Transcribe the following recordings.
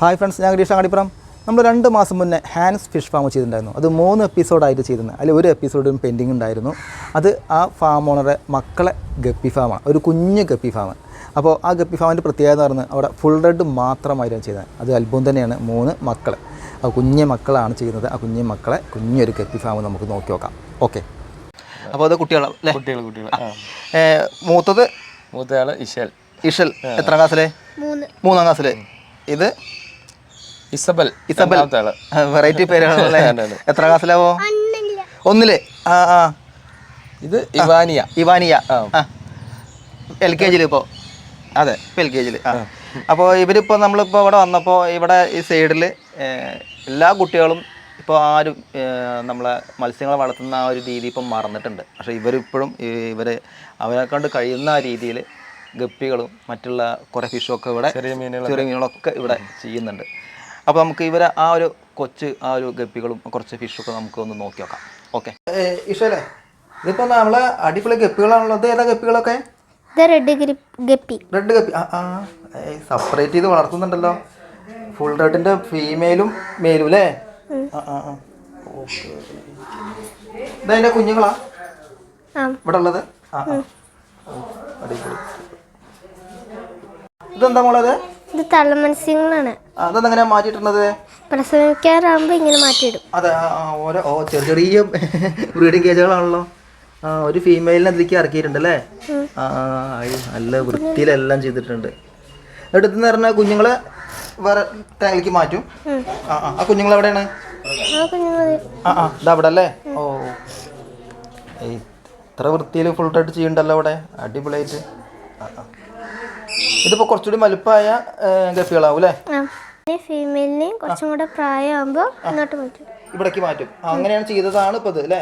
Hi friends ഞാൻ ഗരീഷ് അങ്ങാടിപ്പുറം. നമ്മൾ രണ്ട് മാസം മുന്നേ ഹാൻസ് ഫിഷ് ഫാം ചെയ്തിട്ടുണ്ടായിരുന്നു. അത് മൂന്ന് എപ്പിസോഡായിട്ട് ചെയ്തിരുന്നത് അതിൽ ഒരു എപ്പിസോഡും പെൻഡിങ് ഉണ്ടായിരുന്നു. അത് ആ ഫാം ഓണറെ മക്കളെ ഗപ്പി ഫാമാണ് ഒരു കുഞ്ഞ് ഗപ്പി ഫാം അപ്പോൾ ആ ഗപ്പി ഫാമിന്റെ പ്രത്യേകത എന്ന് പറഞ്ഞാൽ അവിടെ ഫുൾ റെഡ് മാത്രമായിരുന്നു ചെയ്തത്. അത് അത്ഭുതം തന്നെയാണ്. മൂന്ന് മക്കൾ ആ കുഞ്ഞ് മക്കളാണ് ചെയ്യുന്നത്. ആ കുഞ്ഞ് മക്കളെ കുഞ്ഞൊരു ഗപ്പി ഫാം നമുക്ക് നോക്കി നോക്കാം. ഓക്കെ അപ്പോൾ അത് കുട്ടികളാണ് അല്ലേ? കുട്ടികൾ കുട്ടികൾ മൂത്തത്? മൂത്തയാൾ ഇഷൽ ഇഷൽ എത്ര ക്ലാസ്സിലെ മൂന്നാം. ക്ലാസ്സിലെ ഇത്? Isabel Isabel. വെറൈറ്റി. എത്ര ക്ലാസ്സിലാവോ ഒന്നിൽ? ആ ആ. ഇത് ഇവാനിയ. ഇവാനിയ. എൽ കെ ജിയിൽ ഇപ്പോൾ അതെ. ഇപ്പോൾ എൽ കെ ജിയിൽ ആ. അപ്പോൾ ഇവരിപ്പോൾ നമ്മളിപ്പോൾ ഇവിടെ വന്നപ്പോൾ ഇവിടെ ഈ സൈഡിൽ എല്ലാ കുട്ടികളും ഇപ്പോൾ ആരും ഒരു നമ്മളെ മത്സ്യങ്ങളെ വളർത്തുന്ന ആ ഒരു രീതി ഇപ്പം മറന്നിട്ടുണ്ട്. പക്ഷേ ഇവരിപ്പോഴും ഇവർ അവരെ കൊണ്ട് കഴിയുന്ന ആ രീതിയിൽ ഗപ്പികളും മറ്റുള്ള കുറേ ഫിഷൊക്കെ ഇവിടെ ചെറിയ മീനുകളൊക്കെ. ഇവിടെ ചെയ്യുന്നുണ്ട്. അപ്പോൾ നമുക്ക് ഇവരെ ആ ഒരു കൊച്ച് ആ ഒരു ഗപ്പികളും കുറച്ച് ഫിഷൊക്കെ നമുക്ക് ഒന്ന് നോക്കി നോക്കാം. ഓക്കെ ഇഷല്ലേ ഇതിപ്പോൾ നമ്മളെ അടിപൊളി ഗപ്പികളാണുള്ളത് ഏതാ ഗപ്പികളൊക്കെ? ഇത് റെഡ് ഗപ്പി. Red guppy. ആ ആ. സെപ്പറേറ്റ് ചെയ്ത് വളർത്തുന്നുണ്ടല്ലോ. ഫുൾ റെഡിന്റെ ഫീമെയിലും മെയിലും അല്ലേ ആ ആ ആ. ഓക്കെ ഇതതിന്റെ കുഞ്ഞുങ്ങളാ? ആ. ഇവിടെ ഉള്ളത്? ആ ആ. അടിപൊളി. ഇതെന്താ മോളത് ഇത്? തള്ളമത്സ്യങ്ങളാണ് ആ മാറ്റിയിട്ടുണ്ടത് പ്രസവിക്കാറാകുമ്പോൾ ഇങ്ങനെ മാറ്റിയിടും. അതെ ഓരോ ചെറിയ ചെറിയ ബ്രീഡിംഗ് കേജുകളാണല്ലോ. ഒരു ഫീമെയിലിനെ അതിലേക്ക് ഇറക്കിയിട്ടുണ്ട് അല്ലേ? ആ നല്ല വൃത്തിയിലെല്ലാം ചെയ്തിട്ടുണ്ട്. എടുത്തെന്ന് പറഞ്ഞാൽ കുഞ്ഞുങ്ങളെ വേറെ ടാങ്കിലേക്ക് മാറ്റും. ആ ആ കുഞ്ഞുങ്ങൾ എവിടെയാണ്? ആ ഇതാ അവിടെ അല്ലേ? ഓ. ഇത്ര വൃത്തിയിൽ ഫുൾ ടൈറ്റ് ചെയ്യണ്ടല്ലോ അവിടെ അടിപൊളിയായിട്ട്. ഇതിപ്പോ ഇതിപ്പോൾ കുറച്ചുകൂടി വലുപ്പമായ ഗപ്പികളാവും അല്ലേ ആ ഫീമെയിലിനെയും കുറച്ചും കൂടെ പ്രായമാകുമ്പോൾ ഇങ്ങോട്ട് മാറ്റും. ഇവിടേക്ക് മാറ്റും. അങ്ങനെയാണ് ചെയ്തതാണ് ഇപ്പൊ ഇത് അല്ലേ?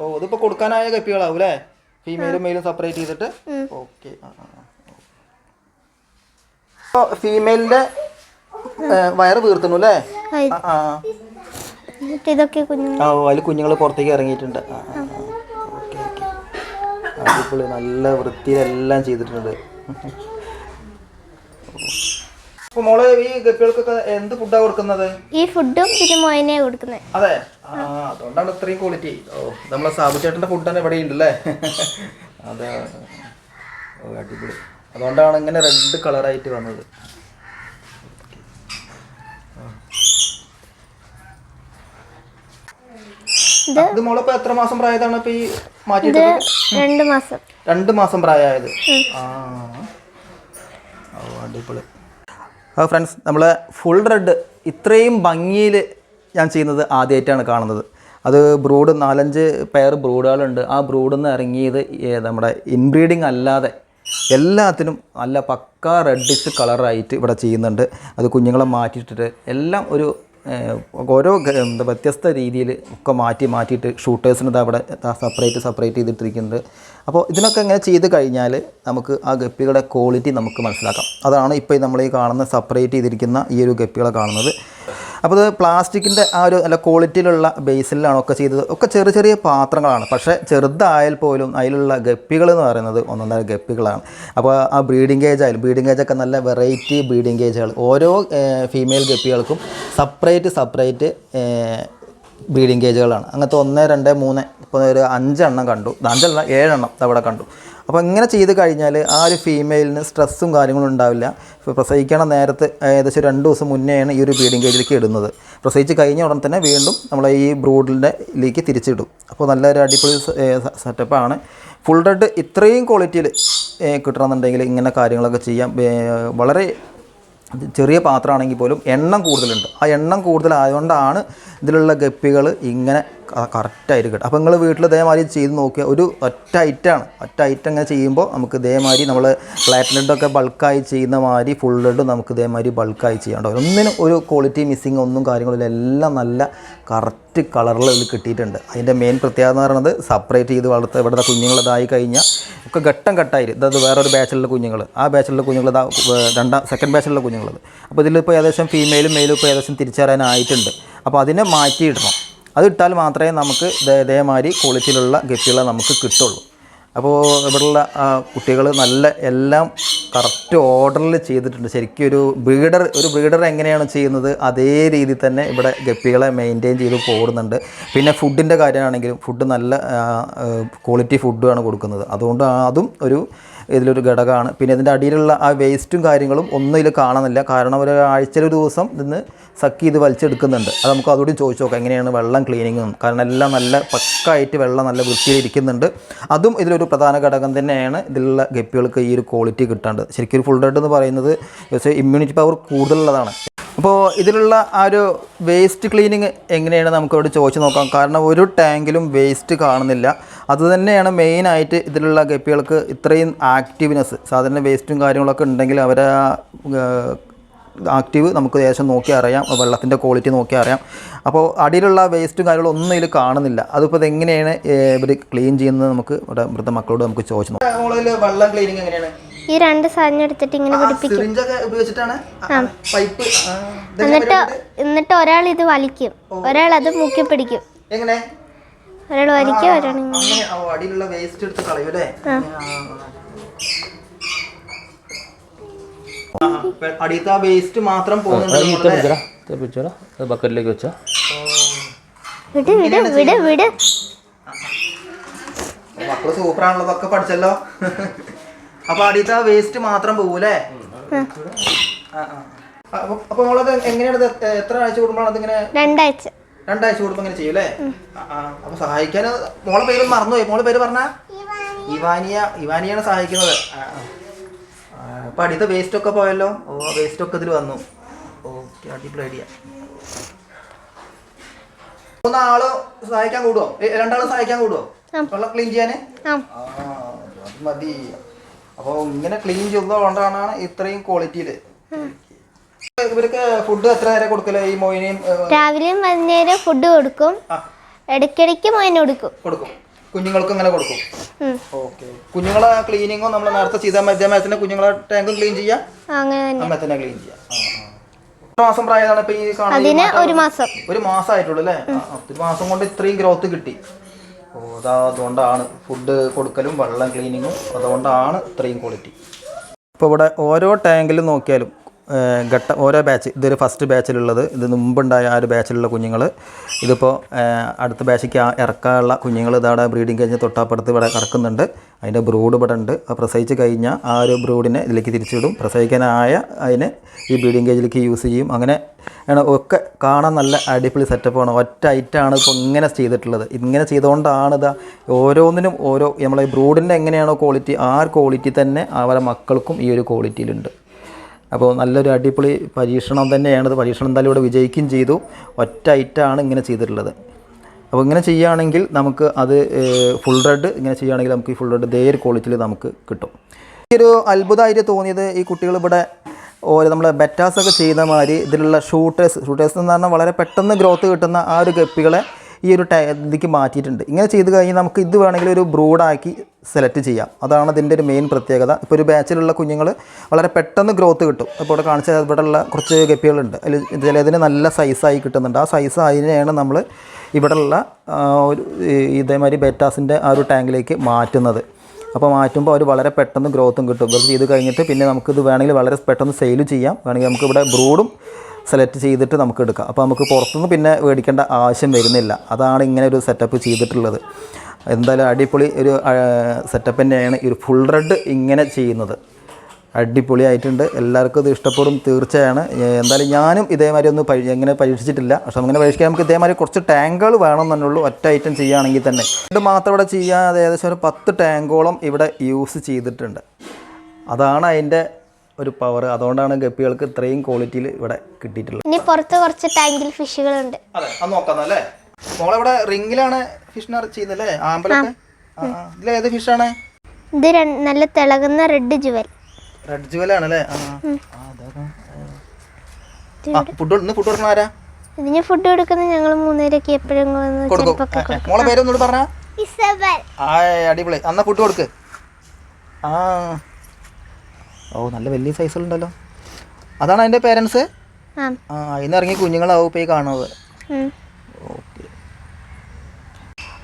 ഓ ഇതിപ്പോ കൊടുക്കാനായ കപ്പികളാവും അല്ലേ? ഫീമെയിലും മെയിലും സെപ്പറേറ്റ് ചെയ്തിട്ട്? ഓക്കെ അപ്പോൾ ഫീമെയിലിന്റെ വയറ് വീർത്തുന്നു അല്ലേ? ആ, ഇതൊക്കെ കുഞ്ഞുങ്ങൾ ആ അതിൽ കുഞ്ഞുങ്ങൾ പുറത്തേക്ക് ഇറങ്ങിയിട്ടുണ്ട്. ആ. ആ. Okay okay. അടിപൊളി നല്ല വൃത്തിയിലെല്ലാം ചെയ്തിട്ടുണ്ട്. മോളെ ഈ ഗപ്പികൾക്കൊക്കെ എന്ത് ഫുഡാ കൊടുക്കുന്നത്? ഈ ഫുഡും പിന്നെ മൊയനെ കൊടുക്കുന്നത് അതെ. ആ അതുകൊണ്ടാണ് ഇത്രയും ക്വാളിറ്റി ഓ നമ്മളെ സാബു ചേട്ടന്റെ ഫുഡ് തന്നെ ഇവിടെ ഉണ്ട് അല്ലേ അതെ. ഓ അടിപൊളി. അതുകൊണ്ടാണ് ഇങ്ങനെ റെഡ് കളറായിട്ട് വന്നത്. ഇത് മോളിപ്പോ എത്ര മാസം പ്രായതാണ് ഇപ്പൊ ഈ മാറ്റി രണ്ട് മാസം. രണ്ട് മാസം പ്രായമായത്? ആ. ഓ അടിപൊളി. ആ ഫ്രണ്ട്സ് നമ്മൾ ഫുൾ റെഡ് ഇത്രയും ഭംഗിയിൽ ഞാൻ ചെയ്യുന്നത് ആദ്യമായിട്ടാണ് കാണുന്നത്. അത് ബ്രൂഡ് നാലഞ്ച് പെയർ ബ്രൂഡുകളുണ്ട് ആ ബ്രൂഡിൽ നിന്ന് ഇറങ്ങിയത് നമ്മുടെ ഇൻബ്രീഡിങ് അല്ലാതെ എല്ലാത്തിനും നല്ല പക്ക റെഡിഷ് കളറായിട്ട് ഇവിടെ ചെയ്യുന്നുണ്ട്. അത് കുഞ്ഞുങ്ങളെ മാറ്റിയിട്ടിട്ട് എല്ലാം ഒരു ഓരോ എന്താ വ്യത്യസ്ത രീതിയിൽ ഒക്കെ മാറ്റി മാറ്റിയിട്ട് ഷൂട്ടേഴ്സിന് അവിടെ സെപ്പറേറ്റ് സെപ്പറേറ്റ് ചെയ്തിട്ടിരിക്കുന്നുണ്ട്. അപ്പോൾ ഇതിനൊക്കെ ഇങ്ങനെ ചെയ്ത് കഴിഞ്ഞാൽ നമുക്ക് ആ ഗപ്പികളുടെ ക്വാളിറ്റി നമുക്ക് മനസ്സിലാക്കാം. അതാണ് ഇപ്പോൾ നമ്മൾ ഈ കാണുന്ന സെപ്പറേറ്റ് ചെയ്തിരിക്കുന്ന ഈ ഒരു ഗപ്പികളെ കാണുന്നത്. അപ്പോൾ ഇത് പ്ലാസ്റ്റിക്കിന്റെ ആ ഒരു നല്ല ക്വാളിറ്റിയിലുള്ള ബേസിലാണ് ഒക്കെ ചെയ്തത്. ഒക്കെ ചെറിയ ചെറിയ പാത്രങ്ങളാണ്. പക്ഷേ ചെറുതായാൽ പോലും അതിലുള്ള ഗപ്പികൾ എന്ന് പറയുന്നത് ഒന്നൊന്നര ഗപ്പികളാണ്. അപ്പോൾ ആ ബ്രീഡിംഗ് കേജ് ആയാലും ബ്രീഡിംഗ് ഏജൊക്കെ നല്ല വെറൈറ്റി ബ്രീഡിംഗ് കേജുകൾ ഓരോ ഫീമെയിൽ ഗപ്പികൾക്കും സെപ്പറേറ്റ് സെപ്പറേറ്റ് സെപ്പറേറ്റ് ബ്രീഡിങ് കേജുകളാണ് അങ്ങനത്തെ ഒന്ന് രണ്ട് മൂന്ന് ഇപ്പോൾ ഒരു അഞ്ചെണ്ണം കണ്ടു. അഞ്ചല്ല ഏഴെണ്ണം അവിടെ കണ്ടു. അപ്പോൾ ഇങ്ങനെ ചെയ്ത് കഴിഞ്ഞാൽ ആ ഒരു ഫീമെയിലിന് സ്ട്രെസ്സും കാര്യങ്ങളും ഉണ്ടാവില്ല. ഇപ്പോൾ പ്രസവിക്കണ നേരത്ത് ഏകദേശം രണ്ട് ദിവസം മുന്നെയാണ് ഈ ഒരു ബ്രീഡിംഗ് കേജിലേക്ക് ഇടുന്നത്. പ്രസവിച്ച് കഴിഞ്ഞ ഉടൻ തന്നെ വീണ്ടും നമ്മൾ ഈ ബ്രൂഡിന്റെ ലേക്ക് തിരിച്ചിടും. അപ്പോൾ നല്ലൊരു അടിപൊളി സെറ്റപ്പാണ് ഫുൾ റെഡ് ഇത്രയും ക്വാളിറ്റിയിൽ കിട്ടണമെന്നുണ്ടെങ്കിൽ ഇങ്ങനെ കാര്യങ്ങളൊക്കെ ചെയ്യാം. വളരെ ചെറിയ പാത്രമാണെങ്കിൽ പോലും എണ്ണം കൂടുതലുണ്ട്. ആ എണ്ണം കൂടുതലായതുകൊണ്ടാണ് ഇതിലുള്ള ഗപ്പികൾ ഇങ്ങനെ കറക്റ്റായിട്ട് കിട്ടും. അപ്പോൾ നിങ്ങൾ വീട്ടിൽ ഇതേമാതിരി ചെയ്ത് നോക്കിയാൽ ഒരു ഒറ്റ ഐറ്റാണ് ഒറ്റ ഐറ്റം അങ്ങനെ ചെയ്യുമ്പോൾ നമുക്ക് ഇതേമാതിരി നമ്മൾ പ്ലാറ്റിനറ്റൊക്കെ ബൾക്കായി ചെയ്യുന്ന മാതിരി ഫുൾ റെഡ് നമുക്ക് ഇതേമാതിരി ബൾക്കായി ചെയ്യാണ്ടോ ഒന്നിനും ഒരു ക്വാളിറ്റി മിസ്സിങ് ഒന്നും കാര്യങ്ങളില്ല എല്ലാം നല്ല കറക്റ്റ് കളറിൽ ഇതിൽ കിട്ടിയിട്ടുണ്ട്. അതിന്റെ മെയിൻ പ്രത്യേകത എന്ന് പറയുന്നത് സെപ്പറേറ്റ് ചെയ്ത് വളർത്ത് ഇവിടുത്തെ കുഞ്ഞുങ്ങളതായി കഴിഞ്ഞാൽ ഒക്കെ ഘട്ടം ഘട്ടമായിട്ട് ഇതത് വേറൊരു ബാച്ചിലുള്ള കുഞ്ഞുങ്ങൾ ആ ബാച്ചിലുള്ള കുഞ്ഞുങ്ങൾ രണ്ടാം സെക്കൻഡ് ബാച്ചിലുള്ള കുഞ്ഞുങ്ങൾ അപ്പോൾ ഇതിലിപ്പോൾ ഏകദേശം ഫീമെയിലും മെയിലും ഇപ്പോൾ ഏകദേശം തിരിച്ചറിയാനായിട്ടുണ്ട്. അപ്പോൾ അതിനെ മാറ്റിയിടണം. അത് ഇട്ടാൽ മാത്രമേ നമുക്ക് ഇതേ- ഇതേമാതിരി ക്വാളിറ്റിയിലുള്ള ഗപ്പികളെ നമുക്ക് കിട്ടുള്ളൂ. അപ്പോൾ ഇവിടെയുള്ള കുട്ടികൾ നല്ല എല്ലാം കറക്റ്റ് ഓർഡറിൽ ചെയ്തിട്ടുണ്ട്. ശരിക്കും ഒരു ബ്രീഡർ ഒരു ബ്രീഡർ എങ്ങനെയാണ് ചെയ്യുന്നത് അതേ രീതിയിൽ തന്നെ ഇവിടെ ഗപ്പികളെ മെയിന്റെയിൻ ചെയ്ത് പോകുന്നുണ്ട് പിന്നെ ഫുഡിന്റെ കാര്യമാണെങ്കിലും ഫുഡ് നല്ല ക്വാളിറ്റി ഫുഡുമാണ് കൊടുക്കുന്നത്. അതുകൊണ്ട് അതും ഒരു ഇതിലൊരു ഘടകമാണ്. പിന്നെ ഇതിന്റെ അടിയിലുള്ള ആ വേസ്റ്റും കാര്യങ്ങളും ഒന്നും ഇതിൽ കാണുന്നില്ല. കാരണം ഒരു ആഴ്ചയിൽ ഒരു ദിവസം ഇതിന്ന് സക്ക് ചെയ്ത് വലിച്ചെടുക്കുന്നുണ്ട്. അത് നമുക്ക് അതുകൂടി ചോദിച്ചു നോക്കാം. എങ്ങനെയാണ് വെള്ളം ക്ലീനിങ്ങും കാരണം എല്ലാം നല്ല പക്കായിട്ട് വെള്ളം നല്ല വൃത്തിയിൽ ഇരിക്കുന്നുണ്ട്. അതും ഇതിലൊരു പ്രധാന ഘടകം തന്നെയാണ് ഇതിലുള്ള ഗപ്പികൾക്ക് ഈ ഒരു ക്വാളിറ്റി കിട്ടാണ്ട്. ശരിക്കും ഒരു ഫുൾ റെഡ് എന്ന് പറയുന്നത് ഇമ്മ്യൂണിറ്റി പവർ കൂടുതലുള്ളതാണ്. അപ്പോൾ ഇതിലുള്ള ആ ഒരു വേസ്റ്റ് ക്ലീനിങ് എങ്ങനെയാണ് നമുക്കവിടെ ചോദിച്ചു നോക്കാം. കാരണം ഒരു ടാങ്കിലും വേസ്റ്റ് കാണുന്നില്ല. അതുതന്നെയാണ് മെയിനായിട്ട് ഇതിലുള്ള ഗപ്പികൾക്ക് ഇത്രയും ആക്റ്റീവ്നെസ് സാധാരണ വേസ്റ്റും കാര്യങ്ങളൊക്കെ ഉണ്ടെങ്കിൽ അവരെ ആക്റ്റീവ് നമുക്ക് ഏകദേശം നോക്കി അറിയാം. വെള്ളത്തിന്റെ ക്വാളിറ്റി നോക്കി അറിയാം. അപ്പോൾ അടിയിലുള്ള വേസ്റ്റും കാര്യങ്ങളും ഒന്നും ഇതിൽ കാണുന്നില്ല. അതിപ്പോൾ ഇത് എങ്ങനെയാണ് ഇവർ ക്ലീൻ ചെയ്യുന്നത് നമുക്ക് ഇവിടെ മൃതമക്കളോട് മക്കളോട് നമുക്ക് ചോദിച്ചു നോക്കാം. വെള്ളം ക്ലീനിങ് എങ്ങനെയാണ്? ഈ രണ്ട് സാധനം എടുത്തിട്ട് ഇങ്ങനെ പിടിപ്പിക്കും. സിറിഞ്ചൊക്കെ ഉപയോഗിച്ചിട്ടാണ്? പൈപ്പ് എന്നിട്ട് എന്നിട്ട് ഒരാൾ ഇത് വലിക്കും. ഒരാൾ അത് മുക്കി പിടിക്കും. എങ്ങനെ? ഒരാൾ വലിക്കും ഒരാൾ അടിയിലുള്ള വേസ്റ്റ് എടുത്ത് അടിയത്തെ വേസ്റ്റ് മാത്രം പോകുന്നുണ്ട് ബക്കറ്റിലേക്ക് വെച്ചോ. വിട് വിട് വിട് വിട്. മക്കൾ സൂപ്പറാണല്ലോ ഇതൊക്കെ പഠിച്ചല്ലോ. അപ്പൊ അടിയത്തെ വേസ്റ്റ് മാത്രം പോകൂലേ. അപ്പൊ മോളത് നമ്മളത് എങ്ങനെയാണ് എത്ര ആഴ്ച കൂടുമ്പോഴാണ് അതിങ്ങനെ രണ്ടാഴ്ച. രണ്ടാഴ്ച കൂടുമ്പോ ഇങ്ങനെ ചെയ്യൂലേ. അപ്പൊ സഹായിക്കാൻ മോളെ പേര് മറന്നുപോയി. മോളെ പേര് പറഞ്ഞ? ഇവാനിയ. ഇവാനിയാണ് സഹായിക്കുന്നത്. അപ്പൊ അടിയത്തെ വേസ്റ്റ് ഒക്കെ പോയല്ലോ. ഓ വേസ്റ്റ് ഒക്കെ ഇതിൽ വന്നു. ഓക്കെ അടിപൊളി ഐഡിയ മൂന്നാൾ സഹായിക്കാൻ കൂടുവോ? രണ്ടാൾ സഹായിക്കാൻ കൂടുവോ? വെള്ളം ക്ലീൻ ചെയ്യാന്? ആ. ആ, അത് മതി. അപ്പോൾ ഇങ്ങനെ ക്ലീൻ ചെയ്തതുകൊണ്ടാണ് ഇത്രയും ക്വാളിറ്റിയിൽ ഇവർക്ക് ഫുഡ് എത്ര നേരം കൊടുക്കൽ? ഈ മോയിനെയും രാവിലെയും വൈകുന്നേരം ഫുഡ് കൊടുക്കും. ഇടയ്ക്കിടയ്ക്ക് മോയിനെ കൊടുക്കും. കൊടുക്കും. കുഞ്ഞുങ്ങൾക്ക് ഇങ്ങനെ കൊടുക്കും. ഓക്കെ. കുഞ്ഞുങ്ങളെ ക്ലീനിങ്ങും നമ്മൾ നേരത്തെ ചെയ്ത മധ്യമത്തിന് കുഞ്ഞുങ്ങളെ ടാങ്കും ക്ലീൻ ചെയ്യാം? ആ, അങ്ങനെ തന്നെ. അമ്മ തന്നെ ക്ലീൻ ചെയ്യാം. മാസം പ്രായമാണ് ഇപ്പൊ ഈ കാണുന്നത് ഈ മാസം ഒരു മാസം. ആയിട്ടുള്ളൂ അല്ലേ. ഒരു മാസം കൊണ്ട് ഇത്രയും ഗ്രോത്ത് കിട്ടി. അതാ അതുകൊണ്ടാണ് ഫുഡ് കൊടുക്കലും വെള്ളം ക്ലീനിങ്ങും അതുകൊണ്ടാണ് ഇത്രയും ക്വാളിറ്റി ഇപ്പോൾ ഇവിടെ ഓരോ ടാങ്കിലും നോക്കിയാലും ഘട്ട ഓരോ ബാച്ച് ഇതൊരു ഫസ്റ്റ് ബാച്ചിലുള്ളത് ഇത് മുമ്പുണ്ടായ ആ ഒരു ബാച്ചിലുള്ള കുഞ്ഞുങ്ങൾ ഇതിപ്പോൾ അടുത്ത ബാച്ചിക്ക് ഇറക്കാനുള്ള കുഞ്ഞുങ്ങൾ ഇതവിടെ ബ്രീഡിങ് കഴിഞ്ഞ് തൊട്ടപ്പുറത്ത് ഇവിടെ ഇറക്കുന്നുണ്ട് അതിന്റെ ബ്രൂഡ് ഇവിടെ ഉണ്ട്. ആ പ്രസവിച്ച് കഴിഞ്ഞാൽ ആ ഒരു ബ്രൂഡിനെ ഇതിലേക്ക് തിരിച്ചിടും പ്രസവിക്കാനായ അതിനെ ഈ ബ്രീഡിങ് കേജിലേക്ക് യൂസ് ചെയ്യും. അങ്ങനെ ആണ് ഒക്കെ കാണാൻ നല്ല അടിപൊളി സെറ്റപ്പാണ് ഒറ്റ ഐറ്റാണ് ഇപ്പോൾ ഇങ്ങനെ ചെയ്തിട്ടുള്ളത്. ഇങ്ങനെ ചെയ്തുകൊണ്ടാണ് ഇത് ഓരോന്നിനും ഓരോ നമ്മളെ ബ്രൂഡിന്റെ എങ്ങനെയാണോ ക്വാളിറ്റി ആ ക്വാളിറ്റി തന്നെ അവരുടെ മക്കൾക്കും ഈ ഒരു ക്വാളിറ്റിയിലുണ്ട് അപ്പോൾ നല്ലൊരു അടിപൊളി പരീക്ഷണം തന്നെയാണ്. ഇത് പരീക്ഷണം എന്തായാലും ഇവിടെ വിജയിക്കുകയും ചെയ്തു. ഒറ്റ ഐറ്റാണ് ഇങ്ങനെ ചെയ്തിട്ടുള്ളത്. അപ്പോൾ ഇങ്ങനെ ചെയ്യുകയാണെങ്കിൽ നമുക്ക് അത് ഫുൾ റെഡ് ഇങ്ങനെ ചെയ്യുകയാണെങ്കിൽ നമുക്ക് ഈ ഫുൾ റെഡ് ഇതേ ഒരു ക്വാളിറ്റിയിൽ നമുക്ക് കിട്ടും. ഒരു അത്ഭുതമായിട്ട് തോന്നിയത് ഈ കുട്ടികൾ ഇവിടെ ഓരോ നമ്മൾ ബെറ്റാസൊക്കെ ചെയ്യുന്ന മാതിരി ഇതിലുള്ള ഷൂട്ടേഴ്സ് ഷൂട്ടേഴ്സ് എന്ന് പറഞ്ഞാൽ വളരെ പെട്ടെന്ന് ഗ്രോത്ത് കിട്ടുന്ന ആ ഒരു ഗപ്പികളെ ഈ ഒരു ഇതിലേക്ക് മാറ്റിയിട്ടുണ്ട്. ഇങ്ങനെ ചെയ്ത് കഴിഞ്ഞാൽ നമുക്ക് ഇത് വേണമെങ്കിൽ ഒരു ബ്രൂഡാക്കി സെലക്ട് ചെയ്യാം. അതാണ് ഇതിന്റെ ഒരു മെയിൻ പ്രത്യേകത. ഇപ്പോൾ ഒരു ബാച്ചിലുള്ള കുഞ്ഞുങ്ങൾ വളരെ പെട്ടെന്ന് ഗ്രോത്ത് കിട്ടും. അപ്പോൾ ഇവിടെ കാണിച്ച ഇവിടെയുള്ള കുറച്ച് ഗപ്പികളുണ്ട്. അതിൽ ചിലതിന് നല്ല സൈസായി കിട്ടുന്നുണ്ട്. ആ സൈസ് അതിനെയാണ് നമ്മൾ ഇവിടെയുള്ള ഒരു ഇതേമാതിരി ബെറ്റാസിന്റെ ആ ഒരു ടാങ്കിലേക്ക് മാറ്റുന്നത്. അപ്പോൾ മാറ്റുമ്പോൾ അവർ വളരെ പെട്ടെന്ന് ഗ്രോത്തും കിട്ടും. ഇത് ചെയ്ത് കഴിഞ്ഞിട്ട് പിന്നെ നമുക്കിത് വേണമെങ്കിൽ വളരെ പെട്ടെന്ന് സെയിൽ ചെയ്യാം. വേണമെങ്കിൽ നമുക്ക് ഇവിടെ ബ്രൂഡും സെലക്ട് ചെയ്തിട്ട് നമുക്ക് എടുക്കാം. അപ്പോൾ നമുക്ക് പുറത്തുനിന്ന് പിന്നെ മേടിക്കേണ്ട ആവശ്യം വരുന്നില്ല. അതാണ് ഇങ്ങനെ ഒരു സെറ്റപ്പ് ചെയ്തിട്ടുള്ളത്. എന്തായാലും അടിപൊളി ഒരു സെറ്റപ്പ് തന്നെയാണ്. ഒരു ഫുൾ റെഡ് ഇങ്ങനെ ചെയ്യുന്നത്. അടിപൊളിയായിട്ടുണ്ട്. എല്ലാവർക്കും ഇത് ഇഷ്ടപ്പെടും തീർച്ചയാണ്. എന്തായാലും ഞാനും ഇതേമാതിരി ഒന്ന് പരി എങ്ങനെ പരീക്ഷിച്ചിട്ടില്ല. പക്ഷെ അങ്ങനെ പരീക്ഷിക്കാൻ നമുക്ക് ഇതേമാതിരി കുറച്ച് ടാങ്കുകൾ വേണം എന്നുള്ളൂ ഒറ്റ ഐറ്റം ചെയ്യുകയാണെങ്കിൽ തന്നെ. ഇത് മാത്രം ഇവിടെ ചെയ്യാതെ ഏകദേശം ഒരു പത്ത് ടാങ്കോളം ഇവിടെ യൂസ് ചെയ്തിട്ടുണ്ട്. അതാണ് അതിന്റെ ഒരു പവർ അതുകൊണ്ടാണ് ഗപ്പികൾക്ക് ഇത്രയും ക്വാളിറ്റിയിൽ ഇവിടെ കിട്ടിയിട്ടുള്ളത്. ഇനി പുറത്ത് കുറച്ച് ടാങ്കിൽ ഫിഷുകളുണ്ട് അതെ അത് നോക്കാം അല്ലേ? മോളിവിടെ റിങ്ങിലാണ് ഫിഷിനെ ചെയ്യുന്നല്ലേ ആമ്പലൊക്കെ ഇതിൽ ഏത് ഫിഷാണ് ഇത് നല്ല തിളങ്ങുന്ന റെഡ് ജുവൽ റെഡ് ജുവൽ അല്ലേ? ആ ആ, അതാ, ആ. ആ ഫുഡ് ഇന്ന് ഫുഡ് കൊടുക്കണ ആരാ? ഇതിന് ഫുഡ് കൊടുക്കുന്ന ഞങ്ങൾ മൂന്നേരൊക്കെ എപ്പോഴും. മോളെ പേരൊന്നോട് പറഞ്ഞ? ഇസബൽ. ആ അടിപൊളി. അന്നാ ഫുഡ് കൊടുക്ക്. ആ. ഓ നല്ല വലിയ സൈസുകളുണ്ടല്ലോ അതാണ് അതിന്റെ പേരൻസ് ആ. ആ ഇന്ന് ഇറങ്ങി കുഞ്ഞുങ്ങളാവും ഇപ്പോൾ ഈ കാണുന്നത്. ഓക്കെ.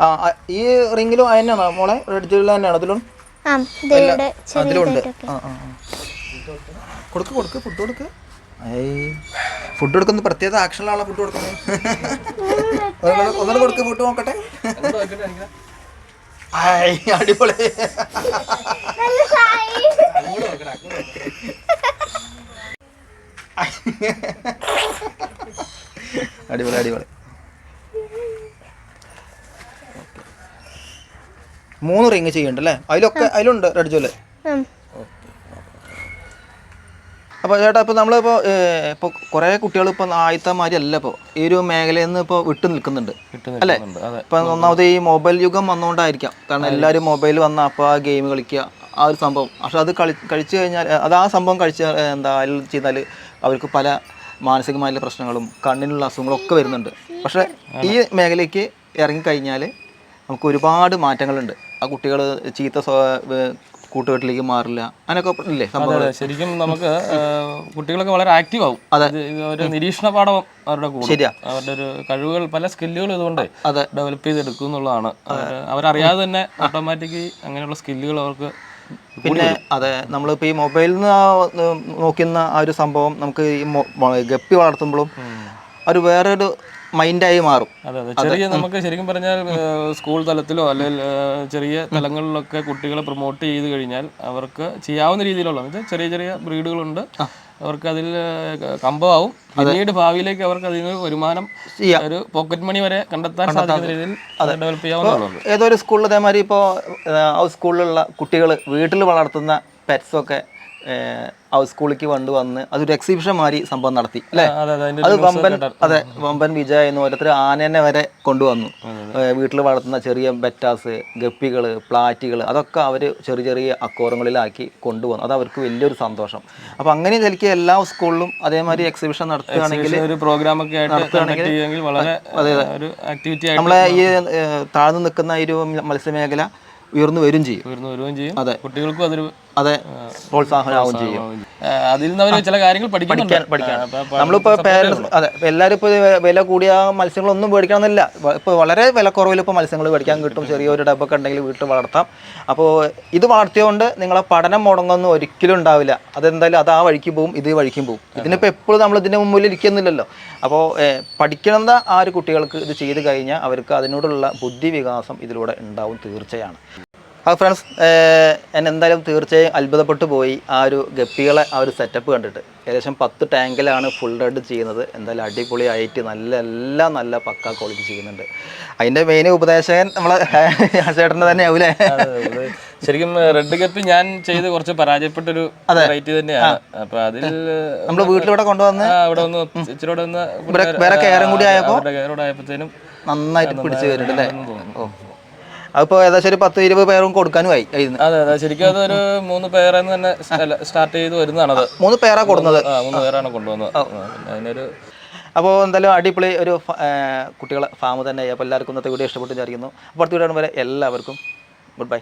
ആ ആ, ഈ റിംഗിലും അതിനാണോ മോളെ റെഡ് ജില്ല തന്നെയാണോ അതിലും? ആ അതിലുണ്ട് ചെറിയതായിട്ടൊക്കെ ആ ആ ആ. കൊടുക്ക് കൊടുക്ക് ഫുഡ് കൊടുക്ക്. ഫുഡ് കൊടുക്കുന്ന പ്രത്യേക ആക്ഷനിലാണ് ഫുഡ് കൊടുക്കുന്നത്? ഒന്നുകൂടെ- കൊടുക്ക് ഫുഡ് നോക്കട്ടെ. ആയ് അടിപൊളി. അടിപൊളി അടിപൊളി. മൂന്ന് റിങ് ചെയ്യണ്ടല്ലേ അതിലൊക്കെ അതിലുണ്ട് റെഡ് ജോൽ. അപ്പോൾ ചേട്ടാ ഇപ്പോൾ നമ്മളിപ്പോൾ ഇപ്പോൾ കുറേ കുട്ടികൾ ഇപ്പോൾ ആദ്യത്തെ മാതിരി അല്ല ഇപ്പോൾ ഈ ഒരു മേഖലയിൽ നിന്ന് ഇപ്പോൾ വിട്ടു നിൽക്കുന്നുണ്ട്. അല്ലേ? ഇപ്പം ഒന്നാമത് ഈ മൊബൈൽ യുഗം വന്നുകൊണ്ടായിരിക്കാം കാരണം എല്ലാവരും മൊബൈൽ വന്ന അപ്പോൾ ആ ഗെയിം കളിക്കുക ആ ഒരു സംഭവം. പക്ഷെ അത് കളി കഴിച്ചു കഴിഞ്ഞാൽ അത് ആ സംഭവം കഴിച്ച എന്താ അതിൽ ചെയ്താൽ അവർക്ക് പല മാനസികമായ പ്രശ്നങ്ങളും കണ്ണിനുള്ള അസുഖങ്ങളും ഒക്കെ വരുന്നുണ്ട്. പക്ഷേ ഈ മേഖലയ്ക്ക് ഇറങ്ങിക്കഴിഞ്ഞാൽ നമുക്ക് ഒരുപാട് മാറ്റങ്ങളുണ്ട്. ആ കുട്ടികൾ ചീത്ത കൂട്ടുകെട്ടിലേക്ക് മാറില്ല. അങ്ങനെയൊക്കെ ഇല്ലേ സംഭവം ശരിക്കും നമുക്ക് കുട്ടികളൊക്കെ വളരെ ആക്റ്റീവ് ആവും. ഇത് ഒരു നിരീക്ഷണ പാഠം അവരുടെ കൂടെ. ശരിയാ. അവരുടെ ഒരു കഴിവുകൾ പല സ്കില്ലുകൾ ഇതുകൊണ്ട് അതെ. ഡെവലപ്പ് ചെയ്തെടുക്കും എന്നുള്ളതാണ്. അവർ അവരറിയാതെ തന്നെ ഓട്ടോമാറ്റിക്കലി അങ്ങനെയുള്ള സ്കില്ലുകൾ അവർക്ക് പിന്നെ അതെ നമ്മളിപ്പോൾ ഈ മൊബൈലിൽ നിന്ന് നോക്കുന്ന ആ ഒരു സംഭവം നമുക്ക് ഈ ഗപ്പി വളർത്തുമ്പോഴും ഒരു വേറൊരു മൈൻഡായി മാറും. അതെ അതെ. ചെറിയ നമുക്ക് ശരിക്കും പറഞ്ഞാൽ സ്കൂൾ തലത്തിലോ അല്ലെങ്കിൽ ചെറിയ തലങ്ങളിലൊക്കെ കുട്ടികളെ പ്രൊമോട്ട് ചെയ്ത് കഴിഞ്ഞാൽ അവർക്ക് ചെയ്യാവുന്ന രീതിയിലുള്ള ചെറിയ ചെറിയ ബ്രീഡുകളുണ്ട്. അവർക്ക് അതിൽ കമ്പമാവും. പിന്നീട് ഭാവിയിലേക്ക് അവർക്ക് അതിൽ നിന്ന് വരുമാനം ഒരു പോക്കറ്റ് മണി വരെ കണ്ടെത്താൻ സാധിക്കുന്ന രീതിയിൽ ഡെവലപ്പ് ചെയ്യാവുന്നതാണ്. ഏതൊരു സ്കൂളിൽ അതേമാതിരി ഇപ്പോൾ സ്കൂളിലുള്ള കുട്ടികൾ വീട്ടിൽ വളർത്തുന്ന പെറ്റ്സൊക്കെ ആ കൊണ്ട് വന്ന് അതൊരു എക്സിബിഷൻ മാതിരി സംഭവം നടത്തി അല്ലേ? അതെ അതെ അത് വമ്പൻ അതെ വമ്പൻ വിജയ എന്ന് ഓരോരുത്തർ ആനേനെ വരെ കൊണ്ടുവന്നു. വീട്ടിൽ വളർത്തുന്ന ചെറിയ ബെറ്റാസ് ഗപ്പികൾ പ്ലാറ്റുകൾ അതൊക്കെ അവർ ചെറിയ ചെറിയ അക്കോറങ്ങളിലാക്കി കൊണ്ടുവന്നു. അത് അവർക്ക് വലിയൊരു സന്തോഷം. അപ്പോൾ അങ്ങനെ ശരിക്കും എല്ലാ സ്കൂളിലും അതേമാതിരി എക്സിബിഷൻ നടത്തുകയാണെങ്കിൽ ഒരു പ്രോഗ്രാം ഒക്കെ ചെയ്യുമെങ്കിൽ വളരെ ഒരു ആക്ടിവിറ്റി നമ്മളെ ഈ താഴ്ന്നു നിൽക്കുന്ന ഒരു മത്സ്യമേഖല ഉയർന്നു വരും ചെയ്യും. ഉയർന്നു വരികയും ചെയ്യും. അതെ. കുട്ടികൾക്കും അതൊരു അതെ. പ്രോത്സാഹനമാവും ചെയ്യും. അതിൽ നിന്ന് അവർ ചില കാര്യങ്ങൾ പഠിക്കാൻ അപ്പൊ നമ്മളിപ്പോൾ പേരൻസ് അതെ ഇപ്പൊ എല്ലാവരും ഇപ്പോൾ വില കൂടിയ മത്സ്യങ്ങളൊന്നും മേടിക്കണമെന്നില്ല. ഇപ്പോൾ വളരെ വിലക്കുറവിൽ ഇപ്പോൾ മത്സ്യങ്ങൾ മേടിക്കാൻ കിട്ടും. ചെറിയൊരു ഡബ്ബൊക്കെ ഉണ്ടെങ്കിൽ വീട്ടിൽ വളർത്താം. അപ്പോൾ ഇത് വളർത്തിയതുകൊണ്ട് നിങ്ങളെ പഠനം മുടങ്ങൊന്നും ഒരിക്കലും ഉണ്ടാവില്ല. അതെന്തായാലും അത് ആ വഴിക്ക് പോകും ഇത് വഴിക്കും പോകും ഇതിനിപ്പോൾ എപ്പോഴും നമ്മൾ ഇതിന്റെ മുമ്പിൽ ഇരിക്കുന്നില്ലല്ലോ. അപ്പോൾ പഠിക്കണമെന്ന ആ ഒരു കുട്ടികൾക്ക് ഇത് ചെയ്ത് കഴിഞ്ഞാൽ അവർക്ക് അതിനോടുള്ള ബുദ്ധി വികാസം ഇതിലൂടെ ഉണ്ടാവും തീർച്ചയാണ്. ആ ഫ്രണ്ട്സ് എന്നെന്തായാലും തീർച്ചയായും അത്ഭുതപ്പെട്ടു പോയി ആ ഒരു ഗപ്പികളെ ആ ഒരു സെറ്റപ്പ് കണ്ടിട്ട്. ഏകദേശം പത്ത് ടാങ്കിലാണ് ഫുൾ റെഡ് ചെയ്യുന്നത്. എന്തായാലും അടിപൊളിയായിട്ട് നല്ല എല്ലാം നല്ല പക്ക ക്വാളിറ്റി ചെയ്യുന്നുണ്ട്. അതിന്റെ മെയിൻ ഉപദേശകൻ നമ്മളെ ചേട്ടന്റെ തന്നെ ആവൂലേ. ശരിക്കും റെഡ് കപ്പ് ഞാൻ ചെയ്ത് കുറച്ച് പരാജയപ്പെട്ടൊരു വെറൈറ്റി തന്നെയാണ്. അപ്പൊ അതിൽ നമ്മൾ വീട്ടിലൂടെ കൊണ്ടുവന്ന് അവിടെ ഒന്ന് ഇച്ചിരി ഒന്ന് വേറെ കെയറും കൂടി ആയപ്പോ കയറോടായപ്പോഴത്തേനും കെയറോടെ ആയപ്പോഴത്തേനും നന്നായിട്ട് പിടിച്ചു വരുന്നുണ്ട് അല്ലേ? ഓ. അതിപ്പോൾ ഏകദേശം ഒരു പത്ത് ഇരുപത് പേരും കൊടുക്കാനും ആയി അതെ അതെ. ശരിക്കും അതൊരു മൂന്ന് പേരെന്ന് തന്നെ സ്റ്റാർട്ട് ചെയ്ത് വരുന്നതാണ് മൂന്ന് പേരാ കൊടുക്കുന്നത് മൂന്ന് പേരാണ് കൊണ്ടുവന്നത്. അതിനൊരു അപ്പോൾ എന്തായാലും അടിപൊളി ഒരു കുട്ടികളെ ഫാം തന്നെ അപ്പോൾ എല്ലാവർക്കും ഇന്നത്തെ വീഡിയോ ഇഷ്ടപ്പെട്ടു വിചാരിക്കുന്നു. അപ്പോൾ അടുത്ത വീഡിയോ വരെ എല്ലാവർക്കും ഗുഡ് ബൈ